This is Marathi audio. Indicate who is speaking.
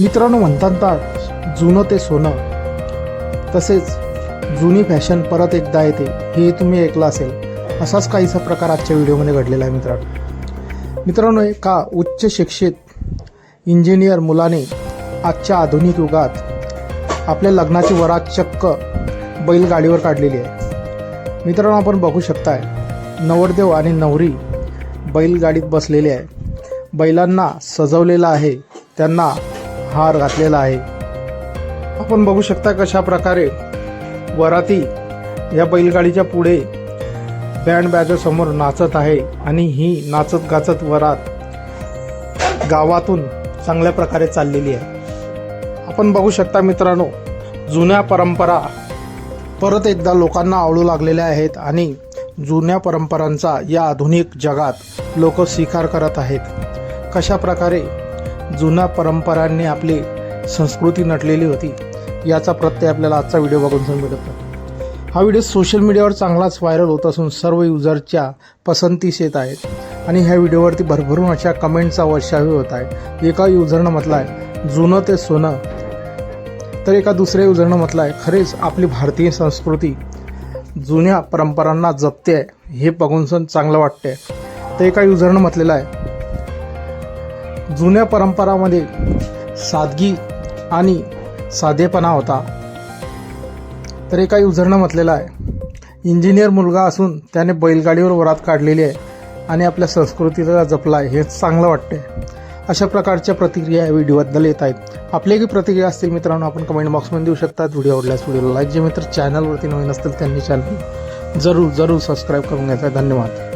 Speaker 1: मित्रांनो म्हणतात जुनं ते सोनं. तसेच जुनी फॅशन परत एकदा येते हे तुम्ही ऐकलं असेल. असाच काहीसा प्रकार आजच्या व्हिडिओमध्ये घडलेला आहे मित्रांनो. मित्रांनो एका उच्च शिक्षित इंजिनियर मुलाने आजच्या आधुनिक युगात आपल्या लग्नाची वरात चक्क बैलगाडीवर काढलेली आहे. मित्रांनो आपण बघू शकताय नवरदेव आणि नवरी बैलगाडीत बसलेले आहे. बैलांना सजवलेलं आहे त्यांना हार घातलेला आहे. आपण बघू शकता कशा प्रकारे वराती या बैलगाडीच्या पुढे बँड बॅजसमोर नाचत आहे आणि ही नाचत गाचत वरात गावातून चांगल्या प्रकारे चाललेली आहे. आपण बघू शकता मित्रांनो जुन्या परंपरा परत एकदा लोकांना आवडू लागलेल्या आहेत आणि जुन्या परंपरांचा या आधुनिक जगात लोक स्वीकार करत आहेत. कशा प्रकारे जुन्या परंपरांनी आपली संस्कृती नटलेली होती. याचा प्रत्यय आपल्याला आजचा व्हिडिओ बघून मिळत नाही हा व्हिडिओ सोशल मीडियावर चांगलाच व्हायरल होत असून सर्व युजरच्या पसंतीस येत आहेत आणि ह्या व्हिडिओवरती भरभरून अशा कमेंटचा वर्षावी होत आहे. एका युजरनं म्हटलं आहे जुनं ते सोनं. तर एका दुसऱ्या युजरनं म्हटलं आहे खरेच आपली भारतीय संस्कृती जुन्या परंपरांना जपते आहे हे बघून सण चांगलं वाटतंय. तर एका युजरनं म्हटलेलं आहे जुन्या परंपरामध्ये सादगी आणि साधेपणा होता. तर एका युजरनं म्हटलेलं आहे. इंजिनियर मुलगा असून त्याने बैलगाडीवर वरात काढलेली आहे आणि आपल्या संस्कृतीला जपला आहे. हे चांगलं वाटते अशा प्रकारच्या प्रतिक्रिया या व्हिडिओबद्दल येत आहेत. आपल्या काही प्रतिक्रिया असतील मित्रांनो आपण कमेंट बॉक्समध्ये देऊ शकतात. व्हिडिओ आवडल्यास व्हिडिओला लाईक जे मित्र चॅनलवरती नवीन असतील त्यांनी चॅनल जरूर जरूर सबस्क्राईब करून घ्यायचा. धन्यवाद.